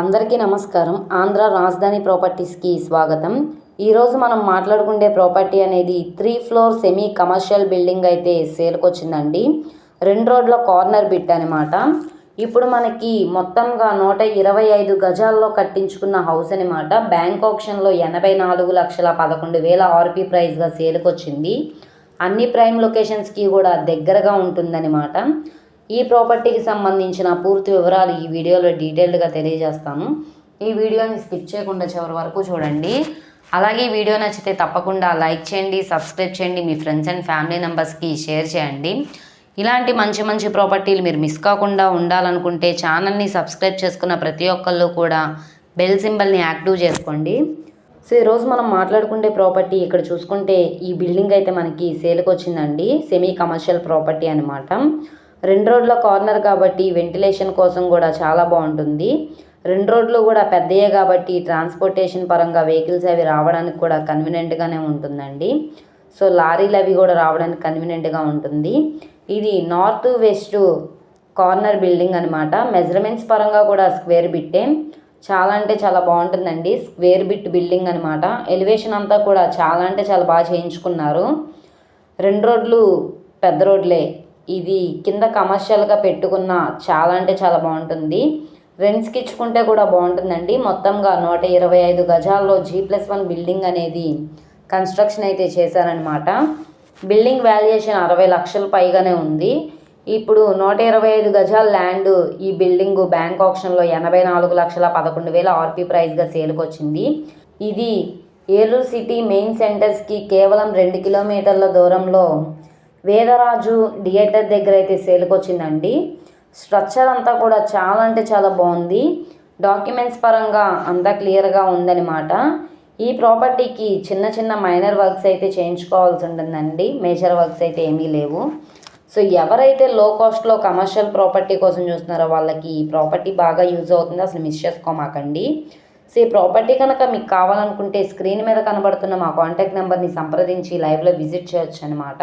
అందరికీ నమస్కారం. ఆంధ్ర రాజధాని ప్రాపర్టీస్కి స్వాగతం. ఈరోజు మనం మాట్లాడుకుండే ప్రాపర్టీ అనేది three floor semi commercial building అయితే సేలుకొచ్చిందండి. రెండు రోడ్ల కార్నర్ బిట్ అనమాట ఇప్పుడు మనకి మొత్తంగా నూట ఇరవై ఐదు గజాల్లో కట్టించుకున్న హౌస్ అనమాట బ్యాంక్ ఆప్షన్లో ఎనభై నాలుగు లక్షల పదకొండు వేల ఆర్పీ ప్రైస్గా సేలుకొచ్చింది. అన్ని ప్రైమ్ లొకేషన్స్కి కూడా దగ్గరగా ఉంటుందన్నమాట. ఈ ప్రాపర్టీకి సంబంధించిన పూర్తి వివరాలు ఈ వీడియోలో డీటెయిల్డ్గా తెలియజేస్తాను. ఈ వీడియోని స్కిప్ చేయకుండా చివరి వరకు చూడండి. అలాగే ఈ వీడియో నచ్చితే తప్పకుండా లైక్ చేయండి సబ్స్క్రైబ్ చేయండి మీ ఫ్రెండ్స్ అండ్ ఫ్యామిలీ మెంబర్స్కి షేర్ చేయండి. ఇలాంటి మంచి మంచి ప్రాపర్టీలు మీరు మిస్ కాకుండా ఉండాలనుకుంటే ఛానల్ని సబ్స్క్రైబ్ చేసుకున్న ప్రతి ఒక్కళ్ళు కూడా బెల్ సింబల్ని యాక్టివ్ చేసుకోండి. సో ఈరోజు మనం మాట్లాడుకునే ప్రాపర్టీ ఇక్కడ చూసుకుంటే ఈ బిల్డింగ్ అయితే మనకి సేల్కి వచ్చిందండి. సెమీ కమర్షియల్ ప్రాపర్టీ అనమాట రెండు రోడ్ల కార్నర్ కాబట్టి వెంటిలేషన్ కోసం కూడా చాలా బాగుంటుంది. రెండు రోడ్లు కూడా పెద్దయే కాబట్టి ట్రాన్స్పోర్టేషన్ పరంగా వెహికల్స్ అవి రావడానికి కూడా కన్వీనియంట్గానే ఉంటుందండి. సో లారీలు అవి కూడా రావడానికి కన్వీనియంట్గా ఉంటుంది. ఇది నార్త్ వెస్ట్ కార్నర్ బిల్డింగ్ అనమాట మెజర్మెంట్స్ పరంగా కూడా స్క్వేర్ బిట్టే. చాలా అంటే చాలా బాగుంటుందండి. స్క్వేర్ బిట్ బిల్డింగ్ అనమాట ఎలివేషన్ అంతా కూడా చాలా అంటే చాలా బాగా చేయించుకున్నారు. రెండు రోడ్లు పెద్ద రోడ్లే. ఇది కింద కమర్షియల్గా పెట్టుకున్న చాలా అంటే చాలా బాగుంటుంది. రెంట్స్కి ఇచ్చుకుంటే కూడా బాగుంటుందండి. మొత్తంగా నూట ఇరవై ఐదు గజాల్లో జీ ప్లస్ వన్ బిల్డింగ్ అనేది కన్స్ట్రక్షన్ అయితే చేశారనమాట బిల్డింగ్ వాల్యుయేషన్ అరవై లక్షల పైగానే ఉంది. ఇప్పుడు నూట ఇరవై ఐదు గజాల ల్యాండ్ ఈ బిల్డింగ్ బ్యాంక్ ఆప్షన్లో ఎనభై నాలుగు లక్షల పదకొండు వేల ఆర్పీ ప్రైస్గా సేల్కి వచ్చింది. ఇది ఏలూరు సిటీ మెయిన్ సెంటర్స్కి కేవలం రెండు కిలోమీటర్ల దూరంలో వేదరాజు థియేటర్ దగ్గర అయితే సేల్కి వచ్చిందండి స్ట్రక్చర్ అంతా కూడా చాలా అంటే చాలా బాగుంది. డాక్యుమెంట్స్ పరంగా అంతా క్లియర్గా ఉందన్నమాట. ఈ ప్రాపర్టీకి చిన్న చిన్న మైనర్ వర్క్స్ అయితే చేయించుకోవాల్సి ఉంటుందండి. మేజర్ వర్క్స్ అయితే ఏమీ లేవు. సో ఎవరైతే లో కాస్ట్లో కమర్షియల్ ప్రాపర్టీ కోసం చూస్తున్నారో వాళ్ళకి ఈ ప్రాపర్టీ బాగా యూజ్ అవుతుంది. అసలు మిస్ చేసుకోమాకండి. సో ఈ ప్రాపర్టీ కనుక మీకు కావాలనుకుంటే స్క్రీన్ మీద కనబడుతున్న మా కాంటాక్ట్ నెంబర్ని సంప్రదించి లైవ్లో విజిట్ చేయొచ్చు అనమాట